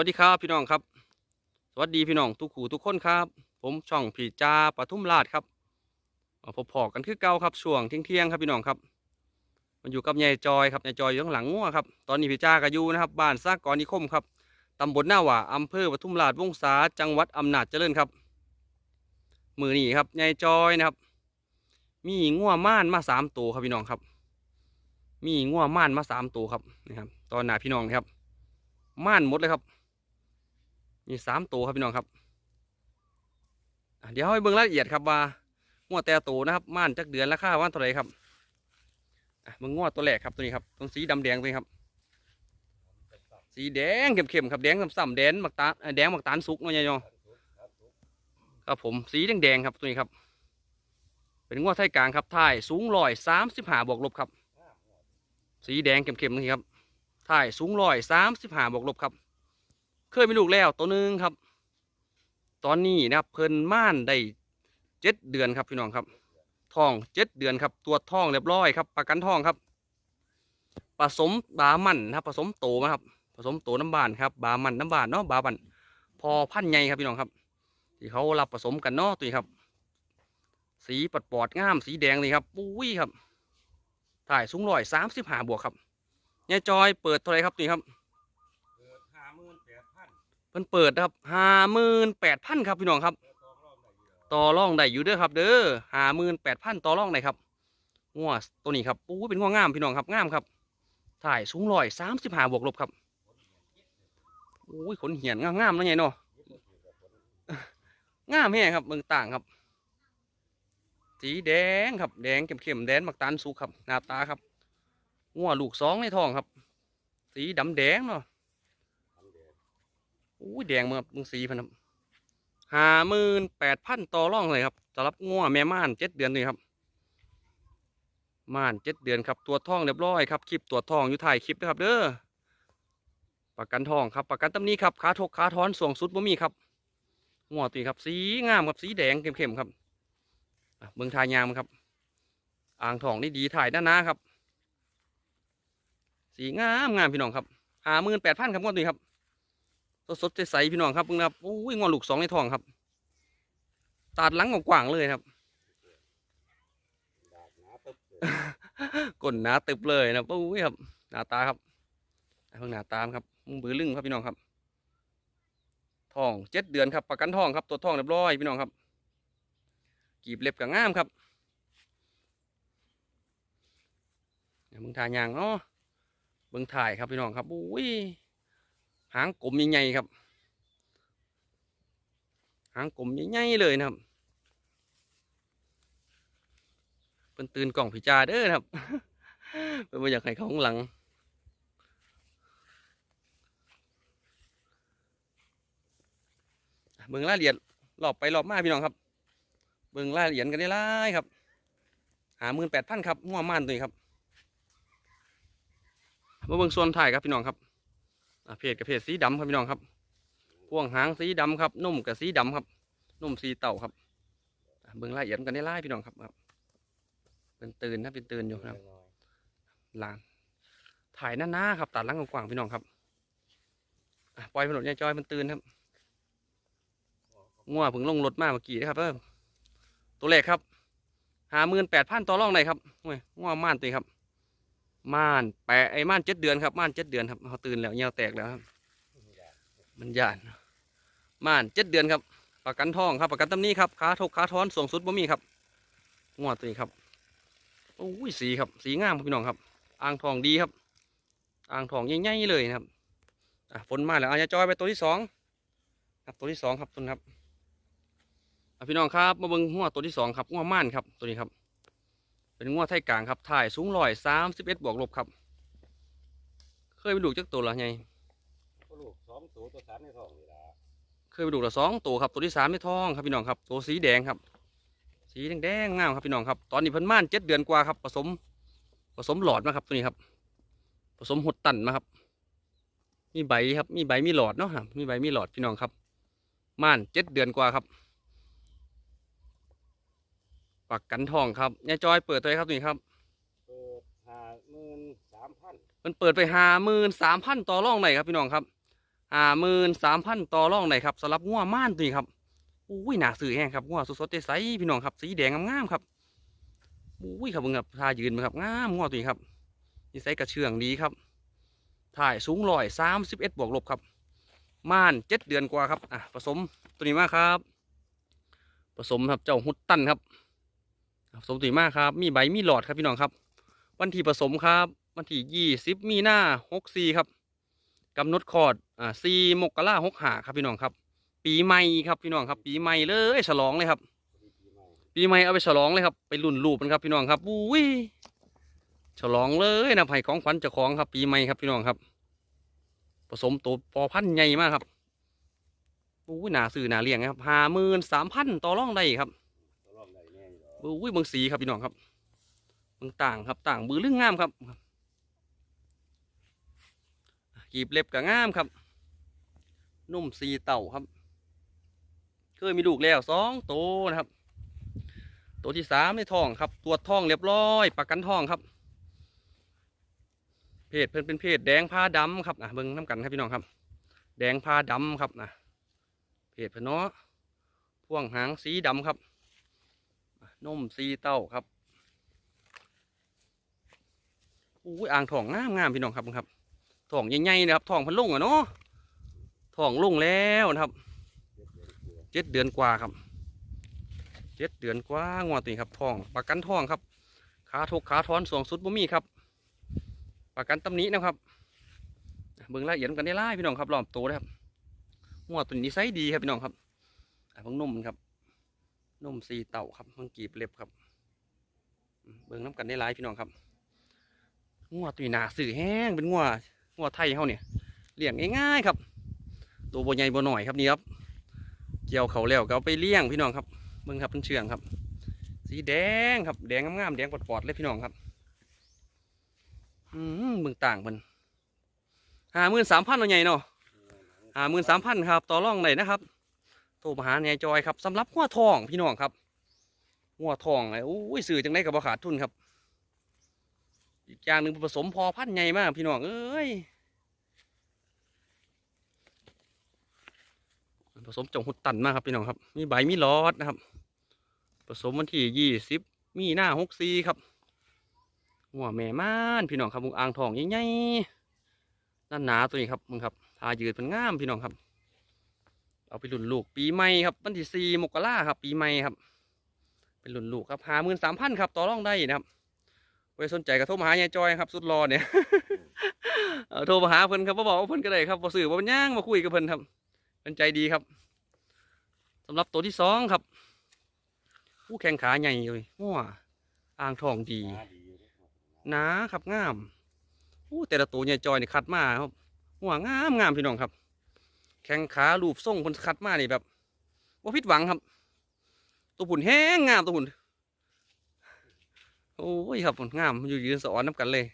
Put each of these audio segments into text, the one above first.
วัสดีครับพี่น้องครับ สวัสดีพี่น้องทุกขู่ทุกคนครับ ผมช่องผีจาปทุมราชครับมาพบพอกันคือเก่าครับช่วงเที่ยงครับพี่น้องครับ มันอยู่กับยายจอยครับยายจอยอยู่ข้างหลังงัวครับตอนนี้พี่จาก็อยู่นะครับบ้านซากกรนิคมครับตำบลหน้าหว่าอำเภอปทุมราชวงศาจังหวัดอำนาจเจริญครับ มือนี้ครับยายจอยนะครับ มีงัวม่านมาสามตัวครับพี่น้องครับ มีงัวม่านมาสามตัวครับนะครับ ตอนหน้าพี่น้องนะครับม่านหมดเลยครับ มีสามตัวครับพี่น้องครับเดี๋ยวให้เบิ่งรายละเอียดครับว่างัวแต่ตัวนะครับม่านจักเดือนราคาว่าเท่าไหร่ครับอะเบิ่งงัวตัวแรกครับตัวนี้ครับตัวสีดำแดงตัวนี้ครับ สีแดงเข้มๆครับแดงซ้ำๆแดงหมักตาแดงหมักตาลสุกเนาะยายเนาะครับผมสีแดงๆครับตัวนี้ครับเป็นงัวไทยกลางครับท่ายสูงร้อยสามสิบห้าบวกลบครับ สีแดงเข้มๆนี่ครับถ่ายสูงร้อยสามสิบห้าบวกลบครับ เคยมีลูกแล้วตัวหนึ่งครับ ตอนนี้นะครับเพิ่นม่านได้เจ็ดเดือนครับพี่น้องครับท้องเจ็ดเดือนครับตัวท้องเรียบร้อยครับ ประกันท้องครับ ผสมบามันนะครับ ผสมโตมาครับ ผสมโตน้ำบานครับ บามันน้ำบานเนาะบาบันพอพันใหญ่ครับพี่น้องครับ ที่เขารับผสมกันเนาะตัวนี้ครับ สีปัดปอดงามสีแดงเลยครับปุ้ยครับ ถ่ายสูงร้อยสามสิบห้าบวกครับยายจอยเปิดเท่าไรครับนี่ครับ เกิดห้าหมื่นแปดพัน เพิ่นเปิดนะครับห้าหมื่นแปดพันครับพี่น้องครับเกิดตองรอบไหนอยู่เหรอต่อรองได้อยู่เด้อครับ เด้อห้าหมื่นแปดพันต่อรองได้ครับงัวตัวนี้ครับปูเป็นงัวงามพี่น้องครับงามครับ ถ่ายสูงร้อยสามสิบห้าบวกลบครับอุ้ยขนเหียนงามๆนะไงเนาะงามแฮ่ครับเมืองต่างครับ สีแดงครับแดงเข้มๆแดงมักตาลสุกครับหน้าตาครับงัวลูกสองในท้องครับ สีดำแดงเนาะ อุ้แดงเมื่อมึงสีพันครับห้าหมื่นแปดพันต่อร่องเลยครับสำหรับงัวแม่ม่านเจ็ดเดือนนี่ครับ ม่านเจ็ดเดือนครับ ตัวทองเรียบร้อยครับ คลิปตัวทองอยู่ถ่ายคลิปนะครับ เด้อ ประกันทองครับ ประกันตำหนี้ครับ ขาทกขาท้อนส่วงสุดบ่มีครับงัวตีครับ สีงามครับ สีแดงเข้มๆครับเมืองทายามครับ อ่างทองนี่ดีถ่ายด้านหน้าครับ สีงามงามพี่น้องครับห้าหมื่นแปดพันครับงัวตีครับ สดสดๆใสๆพี่น้องครับเพิ่งนะครับโอ้ยงอลูกสองในท้องครับตัดหลังกว้างเลยครับดาบหนาตึบเลยก้นหนาตึบเลยนะโอ้ยครับหน้าตาครับเพิ่งหน้าตามครับมึงบือลึงครับพี่น้องครับท้องเจ็ดเดือนครับประกันท้องครับตัวท้องเรียบร้อยพี่น้องครับ กีบเล็บกับง่ามครับเดี๋ยวมึงถ่ายยางเนาะเบิ่งถ่ายครับพี่น้องครับโอ้ย หางกลมใหญ่ๆครับ หางกลมใหญ่ๆเลยนะครับเป็นตื่นกล่องพิจาเด้อครับเป็นมาอยากให้เขาข้างหลัง เบิ่งรายละเอียดรอบไปรอบมาพี่น้องครับ เบิ่งรายละเอียดกันได้หลาครับหาหมื่นแปดพันครับง่วม่านตัวนี้ครับมาเบิ่งส่วนถ่ายครับพี่น้องครับ เพจกับเพจสีดำครับพี่น้องครับพ่วงหางสีดำครับนุ่มกับสีดำครับนุ่มสีเต่าครับเบิ่งละเอียดกันได้หลาพี่น้องครับครับ เป็นตื่นนะเป็นตื่นอยู่ครับน้อยลานถ่ายหน้าๆครับตัดหลังกว้างๆพี่น้องครับปล่อยถนนยายจอยมันตื่นครับง่วเพิ่งลงรถมาเมื่อกี้นะครับเออตัวเลขครับหาหมื่นแปดพันต่อรองได้ครับโอ้ยง่วม่านตีครับ ม่านแปะไอ้ม่านเจ็ดเดือนครับม่านเจ็ดเดือนครับเขาตื่นแล้วเหี่ยวแตกแล้วครับมันยานม่านเจ็ดเดือนครับ ประกันทองครับ ประกันตำหนี้ครับขาทกขาท้อนส่งสุดบ่มีครับง่วตัวนี้ครับโอ้ยสีครับสีงามพี่น้องครับ อ่างทองดีครับ อ่างทองใหญ่ๆเลยนะครับอะฝนมาแล้วอาจจะจอยไปตัวที่สองครับตัวที่สองครับต้นครับอะพี่น้องครับมาเบิ่งหัวตัวที่สองครับหัวม่านครับตัวนี้ครับ เป็นงัวไทยกลางครับถ่ายสูงร้อยสามสิบเอ็ดบวกลบครับ เคยไปดูจักตัวละไงก็ลูกสองตัวตัวสามในท้องนี่ล่ะเคยไปดูละสองตัวครับตัวที่สามไม่ท้องครับพี่น้องครับตัวสีแดงครับ สีแดงๆงามครับพี่น้องครับ ตอนนี้เพิ่นม่านเจ็ดเดือนกว่าครับผสม ผสมหลอดมาครับตัวนี้ครับ ผสมหดตันมาครับ มีใบครับมีใบมีหลอดเนาะครับมีใบมีหลอดพี่น้องครับม่านเจ็ดเดือนกว่าครับ ปักกันทองครับยายจอยเปิดตัวไหนครับตัวนี้ครับ เปิดห้าหมื่นสามพันมันเปิดไปห้าหมื่นสามพันต่อรองไหนครับพี่น้องครับห้าหมื่นสามพันต่อรองได้ครับสำหรับงัวม่านตัวนี้ครับอุ้ยหนาสื่อแห้งครับงัวสดๆใสๆพี่น้องครับ สีแดงงามๆครับอุ้ยครับเบิ่งครับท่ายืนเบิ่งครับงามงัวตัวนี้ครับนิสัยกระเชื่องดีครับ ถ่ายสูงร้อยสามสิบเอ็ดบวกลบครับ ม่านเจ็ดเดือนกว่าครับอะผสมตัวนี้มาครับ ผสมครับเจ้าฮุตตันครับผ สมตัวนี้มากครับ มีใบมีหลอดครับพี่น้องครับ วันที่ผสมครับ วันที่ยี่สิบมีหน้าหกสี่ครับกำหนดคลอดอ่าสี่มกราหกหาครับพี่น้องครับ ปีใหม่ครับพี่น้องครับ ปีใหม่เลยฉลองเลยครับ ปีใหม่เอาไปฉลองเลยครับ ไปรุ่นรูปมันครับพี่น้องครับอุ้ยฉลองเลยนะไผ่ของขวัญเจ้าของครับ ปีใหม่ครับพี่น้องครับ ผสมตัวพอพันธ์ใหญ่มากครับอุ้ยหนาซื้อหนาเลี้ยงครับห้าหมื่นสามพันต่อรองได้ครับ ตัวรอบใดแน่ อุ้ยเบางสีครับพี่น้องครับเบางต่างครับต่างบือเรื่องงามครับกีบเล็บกับงามครับนุ่มสีเต่าครับ เคยมีลูกแล้วสองโตนะครับ ตัวที่สามในท้องครับตรวจท้องเรียบร้อยประกันท้องครับ เพศเพิ่นเป็นเพศแดงผ้าดำครับนะเบิ่งน้ำกันครับพี่น้องครับ แดงผ้าดำครับนะเพศเพิ่นเนาะพ่วงหางสีดำครับ นมสีเต้าครับอู้ยอ่างทองงามงามพี่น้องครับครับทองใหญ่ๆนะครับทองพันลุงอะเนาะทองลุงแล้วนะครับเจ็ดเดือนกว่าครับเจ็ดเดือนกว่างวดนี้ครับทองประกันทองครับขาทุกขาทอนสวงสุดบ่มีครับ ประกันตำหนินะครับเบิ่งรายละเอียดกันได้ไล่พี่น้องครับรอบโตนะครับงวดตัวนี้ไซส์ดีครับพี่น้องครับอะเบิ่งนมมันครับ นมสีเต่าครับมังกีบเล็บครับเบิ่งน้ำกันได้หลายพี่น้องครับงัวตุยนาสื่อแห้งเป็นงัวงัวไทยเขาเนี่ยเลี้ยงง่ายๆครับ ตัวบัใหญ่บัหน่อยครับนี่ครับ เกี่ยวเขาแล้วก็เอาไปเลี้ยงพี่น้องครับเบิ่งครับเป็นเชืองครับ สีแดงครับแดงงามๆแดงปอดๆเลยพี่น้องครับอืมเบิ่งต่างมันห้าหมื่นสามพันเอาใหญ่เนาะห้าหมื่นสามพันครับ ต่อรองได้นะครับ โทรมาหาเนี่ยจอยครับสำหรับหัวทองพี่น้องครับหัวทองไอ้อุ้ยสื่อจังได้กับบ่ขาดทุนครับ อีกอย่างหนึ่งผสมพอพันใหญ่มากพี่น้องเอ้ยผสมจงหุดตันมากครับพี่น้องครับมีใบมีลอดนะครับ ผสมวันที่ยี่สิบมีหน้าหกซีครับ หัวแม่ม่านพี่น้องครับมุงอ่างทองใหญ่ๆด้านหนาตัวนี้ครับมึงครับทายืดเป็นง่ามพี่น้องครับ เอาไปหลุนลูกปีใหม่ครับวันที่สี่มกราครับ ปีใหม่ครับ เป็นหลุนลูกครับหาหมื่นสามพันครับ ต่อรองได้นะครับไว้สนใจก็โทรมาหายายจอยครับสุดรอเนี่ยโทรมาหาเพิ่นครับมาบอกว่าเพิ่นก็ได้ครับมาสื่อว่ามันย่างมาคุยกับเพิ่นครับเพิ่นใจดีครับสำหรับตัวที่สองครับผู้แข่งขาใหญ่เลยหัวอ่างทองดีหนาครับงามอู้แต่ละตัวยายจอยนี่คัดมาครับหัวงามงามพี่น้องครับ แข้งขาลูบทรงคนคัดมานี่แบบว่าผิดหวังครับ ตัวผุนแห้งงามตัวผุนโอ้ยครับผุนงามอยู่ยืนสอนน้ำกันเลย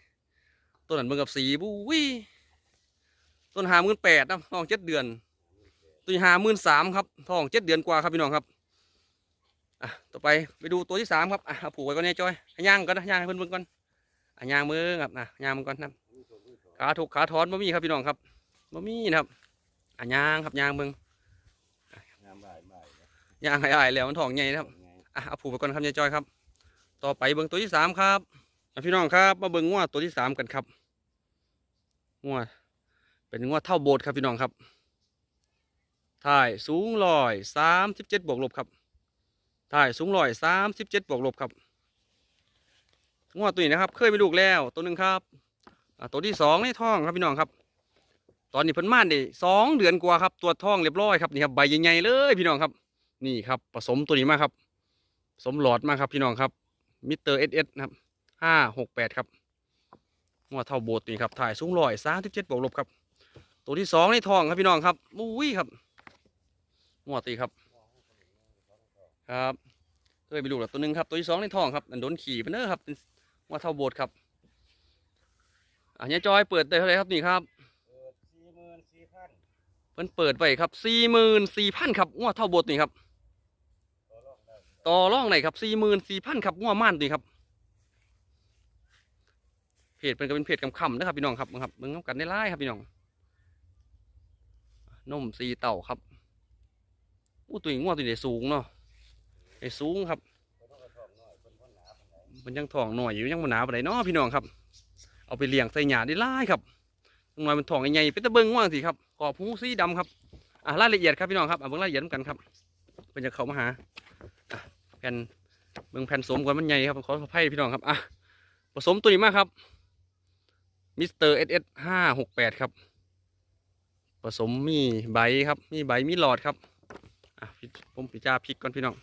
ตัวนั้นเบิ่งกับสีบุ้ยต้นหาหมื่นแปดนะทองเจ็ดเดือน ตัวหาหมื่นสามครับทองเจ็ดเดือนกว่าครับพี่น้องครับอะต่อไปไปดูตัวที่สามครับอะเอาผูกไว้ก่อนเนี่ยจอยย่างก่อนนะย่างให้เพิ่นเบิ่งก่อนอะย่างมือครับนะย่างมันก่อนนะขาถูกขาถอนบ่มีครับพี่น้องครับบ่มีนะครับ อะย่างครับย่างเบิ่งงามบ่ายบ่ายนะย่างให้อายแล้วมันท้องใหญ่นะครับไงอะเอาผูกไปก่อนครับยายจอยครับ ต่อไปเบิ่งตัวที่สามครับอะพี่น้องครับ มาเบิ่งงวดตัวที่สามกันครับงวดเป็นงวดเท่าโบสถ์ครับพี่น้องครับถ่ายสูงร้อยสามสิบเจ็ดบวกลบครับถ่ายสูงร้อยสามสิบเจ็ดบวกลบครับงวดตัวนี้นะครับ เคยมีลูกแล้วตัวหนึ่งครับอะตัวที่สองในท้องครับพี่น้องครับ ตอนนี้เพิ่นม่านได้สองเดือนกว่าครับตัวท้องเรียบร้อยครับนี่ครับใบใหญ่ๆเลยพี่น้องครับ นี่ครับผสมตัวนี้มาครับผสมหลอดมาครับพี่น้องครับมิเตอร์เอสเอสนะครับห้าหกแปดครับหัวเท่าโบสถ์นี่ครับถ่ายสูงร้อยสามสิบเจ็ดบวกลบครับ ตัวที่สองในท้องครับพี่น้องครับอุ้ยครับหัวตีครับ ครับเคยไปลูแล้วตัวหนึ่งครับตัวที่สองในท้องครับอันโดนขี่ไปเนอะครับงัวเท่าโบสถ์ครับอะเนี่ยจอยเปิดได้เท่าไหรครับนี่ครับ เปิดสี่หมื่นสี่พัน เพิ่นเปิดไว้ครับสี่หมื่นสี่พันครับงัวเท่าบสถ์นี่ครับตัวรอบได้ต่อรองไหนครับสี่หมื่นสี่พันครับงัวม่านนี่ครับเพจเป็นก็เป็นเพจคำๆนะครับพี่น้องครับมึงครับมึงกันได้ไล่ครับพี่น้องนมสีเต่าครับอู้ตัวนี้ง่วตัวนี้สูงเนาะไอ้สูงครับมันยังท้องหน่อยอยู่ยังมันหนาปานเนาะพี่น้องครับ เอาไปเลี้ยงใส่หญ้าได้หลายครับ น่อยมันท้องใหญ่ๆเป็นตะเบิงว่างสิครับขอบหูสีดำครับอะรายละเอียดครับพี่น้องครับอะเบิ่งรายละเอียดนกันครับเป็นจะเขามาหาแผ่นเบิ่งแผ่นสมก่อนมันใหญ่ครับขออภัยพี่น้องครับอะผสมตัวนี้มากครับมิสเตอร์เอสเอสห้าหกแปดครับ ผสมมีใบครับ มีใบมีหลอดครับอะผมพิจ้าพริกก่อนพี่น้อง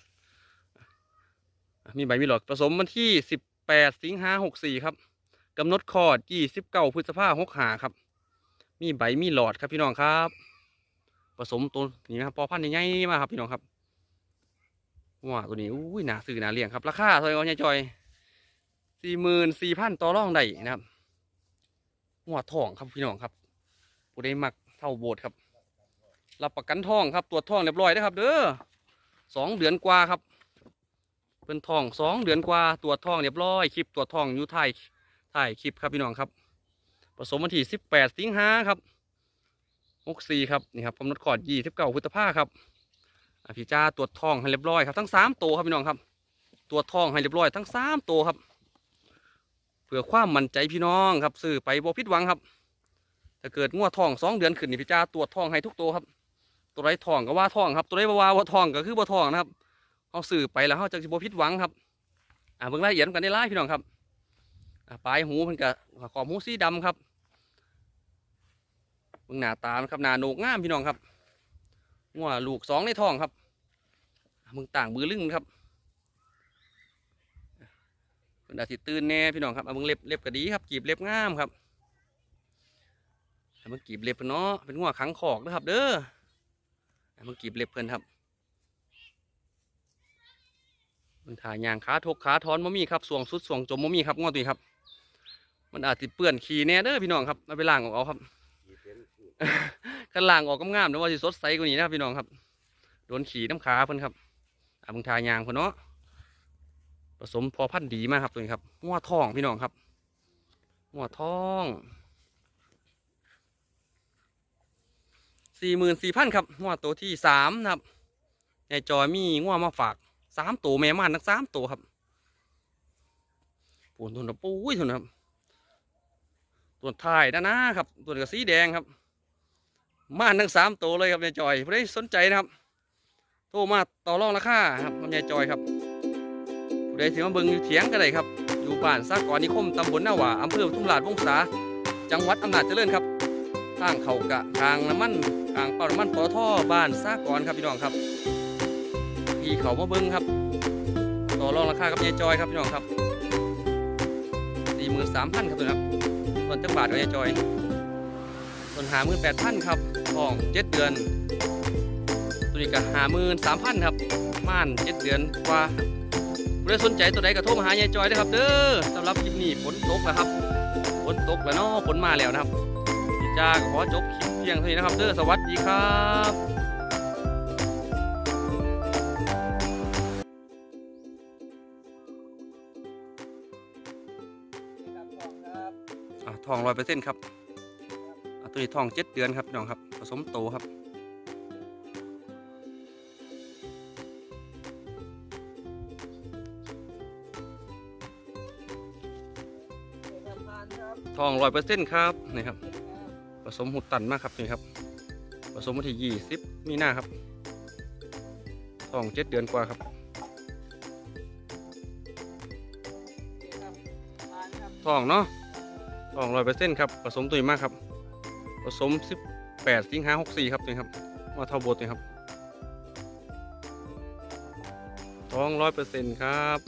มีใบมีหลอดผสมวันที่สิบแปดสิงหาหกสี่ครับกำหนดคลอดยี่สิบเก้าพฤษภาหกหาครับ มีใบมีหลอดครับพี่น้องครับ ผสมตัวนี้นะครับพอพันธุ์ใหญ่ๆมากครับพี่น้องครับว้าตัวนี้อุ้ยหนาซื้อหนาเลี้ยงครับราคาเท่าไหร่ก็จอยสี่หมื่นสี่พันต่อรองได้นะครับหัวทองครับพี่น้องครับผู้ใดมักเท่าโบสถ์ครับรับประกันทองครับตรวจทองเรียบร้อยนะครับ เด้อสองเดือนกว่าครับเป็นทองสองเดือนกว่าตรวจทองเรียบร้อยคลิปตรวจทองอยู่ถ่ายถ่ายคลิปครับพี่น้องครับ ผสมวันที่สิบแปดสิงหาครับหกสี่ครับนี่ครับกำหนดขอดยี่สิบเก้าพฤษภาครับพี่จ้าตรวจทองให้เรียบร้อยครับทั้งสามตัวครับพี่น้องครับตรวจทองให้เรียบร้อยทั้งสามตัวครับเพื่อความมั่นใจพี่น้องครับซื้อไปบ่ผิดหวังครับถ้าเกิดงัวทองสองเดือนขึ้นนี่พี่จ้าตรวจทองให้ทุกตัวครับ ตัวไรทองก็ว่าทองครับ ตัวไรบ่ว่าว่าทองก็คือบ่ทองนะครับเขาซื้อไปแล้วเขาจะบ่ผิดหวังครับอ่าเบิ่งละเอียดกันได้หลายพี่น้องครับ ปลายหูมันก็ขอบหูสีดำครับเบิ่งหน้าตานครับหน้าโหนกงามพี่น้องครับงัวลูกสองในท้องครับมึงต่างบือลึงครับเป็นอาทิตย์ตื่นแน่พี่น้องครับอ่ามึงเล็บเล็บก็ดีครับกีบเล็บงามครับให้มันกีบเล็บเนาะเป็นงัวขังขอกนะครับ เด้อให้มันกีบเล็บเพิ่นครับมันถ่ายยางขาทกขาทอนมมีครับสวงสุดสวงจมมมีครับงัวตัวนี้ครับ มันอาจติเปื้อนขี้แน่เด้อพี่น้องครับเอาไปล้างออกเอาครับขันล้างออกก็งามๆนะว่าสิสดใสกว่านี้นะครับพี่น้องครับ โดนขี่น้ำขาเพิ่นครับอามึงทายางเพิ่นเนาะผสมพอพันธุ์ดีมากครับตัวนี้ครับงัวทองพี่น้องครับงัวทองสี่หมื่นสี่พันครับงวตัวที่สามนะครับยายจอยมีงวมาฝากสามตัวแม่ม่านทั้งสามตัวครับปูนทุนนะปุ้ยทุนนะครับ ตัวท้ายนะนะครับ ตัวนี้ก็สีแดงครับ ม่านทั้งสามตัวเลยครับยายจอยผู้ใดสนใจนะครับ โทรมาต่อรองราคาครับกับยายจอยครับผู้ใดถือมาเบิ่งอยู่เถียงก็ได้ครับ อยู่บ้านสากรนิคมตำบลหน้าหว่าอำเภอทุมราชวงศาจังหวัดอำนาจเจริญครับทางเขากะทางน้ำมันทางเป่าน้ำมันปอท่อบ้านซากรครับพี่น้องครับพี่เขามาเบิ้งครับ ต่อรองราคากับยายจอยครับพี่น้องครับสี่หมื่นสามพันครับตัวนครับ ส่วนจังบาทของยายจอย ส่วนหาหมื่นแปดพันครับทองเจ็ดเดือน ตัวนี้ก็หาหมื่นสามพันครับ ม่านเจ็ดเดือนกว่าเรือสนใจตัวใดก็โทรมาหายายจอยได้ครับ เด้อสำหรับคลิปนี้ฝนตกแล้วครับฝนตกแล้วเนาะฝนมาแล้วนะครับจ้าขอจบคลิปเพียงเท่านี้นะครับเด้อสวัสดีครับ ทองร้อยเปอร์เซ็นต์ครับตัวนี้ทองเจ็ดเดือนครับพี่น้องครับ ผสมโตครับทองร้อยเปอร์เซ็นต์ครับนี่ครับ ผสมหุดตันมากครับนี่ครับ ผสมวันที่ยี่สิบมีหน้าครับทองเจ็ดเดือนกว่าครับทองเนาะ สองร้อยเปอร์เซ็นต์ครับ ผสมตัวนี้มากครับ ผสมสิบแปดสิงหาหกสี่ครับนี่ครับ มาเท่าโบดนี่ครับท้องร้อยเปอร์เซ็นต์ครับ